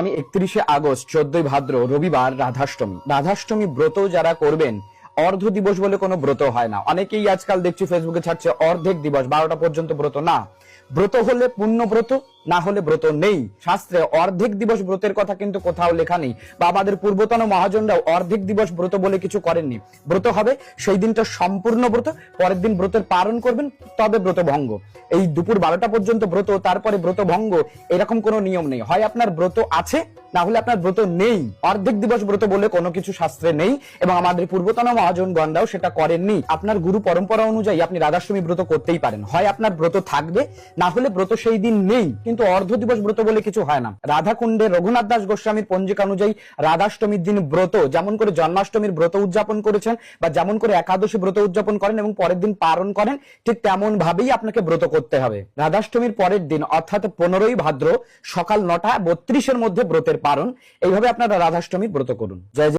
আমি একত্রিশে আগস্ট, চোদ্দই ভাদ্র, রবিবার রাধাষ্টমী। রাধাষ্টমী ব্রত যারা করবেন, অর্ধ দিবস বলে কোনো ব্রত হয় না। অনেকেই আজকাল দেখছি ফেসবুকে ছাড়ছে অর্ধেক দিবস, বারোটা পর্যন্ত ব্রত। না, ব্রত হলে পূর্ণ ব্রত না হলে ব্রত নেই। শাস্ত্রে অর্ধেক দিবস ব্রতের কথা কিন্তু কোথাও লেখা নেই। বা আমাদের পূর্বতন মহাজনরাও অর্ধেক দিবস ব্রত বলে কিছু করেননি। ব্রত হবে, সেই দিনটা সম্পূর্ণ ব্রত, পরের দিন ব্রতের পালন করবেন, তবে ব্রত ভঙ্গ। এই দুপুর বারোটা পর্যন্ত ব্রত, তারপরে ব্রত ভঙ্গ, এরকম কোনো নিয়ম নেই। হয় আপনার ব্রত আছে না হলে আপনার ব্রত নেই। অর্ধেক দিবস ব্রত বলে কোনো কিছু শাস্ত্রে নেই এবং আমাদের পূর্বতন মহাজন গণরাও সেটা করেননি। আপনার গুরু পরম্পরা অনুযায়ী আপনি রাধাষ্টমী ব্রত করতেই পারেন। হয় আপনার ব্রত থাকবে, না হলে ব্রত সেই দিন নেই। কিন্তু অর্ধ দিবস ব্রত বলে কিছু হয় না। রাধাকুণ্ডে রঘুনাথ দাস গোস্বামীর পঞ্জিকা অনুযায়ী রাধাষ্টমীর দিন ব্রত, যেমন করে জন্মাষ্টমীর ব্রত উদযাপন করেছেন বা যেমন করে একাদশী ব্রত উদযাপন করেন এবং পরের দিন পালন করেন, ঠিক তেমন ভাবেই আপনাকে ব্রত করতে হবে। রাধাষ্টমীর পরের দিন, অর্থাৎ পনেরোই ভাদ্র সকাল নটা বত্রিশের মধ্যে ব্রতের পালন এইভাবে আপনারা রাধাষ্টমীর ব্রত করুন। জয়